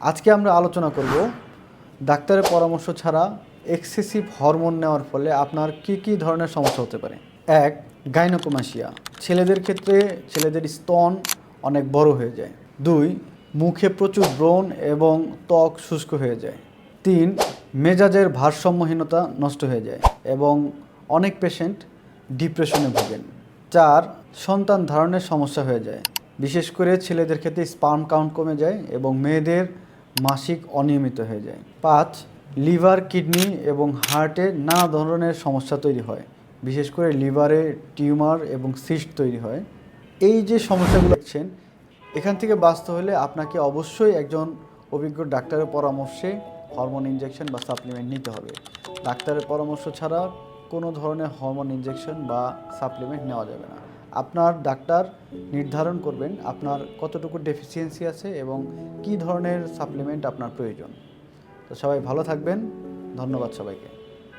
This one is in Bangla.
আজকে আমরা আলোচনা করব ডাক্তারের পরামর্শ ছাড়া এক্সেসিভ হরমোন নেওয়ার ফলে আপনার কি কি ধরনের সমস্যা হতে পারে? এক, গাইনোকোমাসিয়া। ছেলেদের ক্ষেত্রে ছেলেদের স্তন অনেক বড় হয়ে যায়। দুই, মুখে প্রচুর ব্রণ এবং ত্বক শুষ্ক হয়ে যায়। তিন, মেজাজের ভারসাম্যহীনতা নষ্ট হয়ে যায় এবং অনেক পেশেন্ট ডিপ্রেশনে ভোগেন। চার, সন্তান ধারণের সমস্যা হয়ে যায়। বিশেষ করে ছেলেদের ক্ষেত্রে স্পার্ম কাউন্ট কমে যায় এবং মেয়েদের মাসিক অনিয়মিত হয়ে যায়। পাঁচ, লিভার, কিডনি এবং হার্টে নানা ধরনের সমস্যা তৈরি হয়। বিশেষ করে লিভারে টিউমার এবং সিস্ট তৈরি হয়। এই যে সমস্যাগুলো দেখছেন, এখান থেকে বাঁচতে হলে আপনাকে অবশ্যই একজন অভিজ্ঞ ডাক্তারের পরামর্শে হরমোন ইনজেকশন বা সাপ্লিমেন্ট নিতে হবে। ডাক্তারের পরামর্শ ছাড়া কোনো ধরনের হরমোন ইনজেকশন বা সাপ্লিমেন্ট নেওয়া যাবে না। আপনার ডাক্তার নির্ধারণ করবেন আপনার কতটুকু ডেফিসিয়েন্সি আছে এবং কি ধরনের সাপ্লিমেন্ট আপনার প্রয়োজন। তো সবাই ভালো থাকবেন। ধন্যবাদ সবাইকে।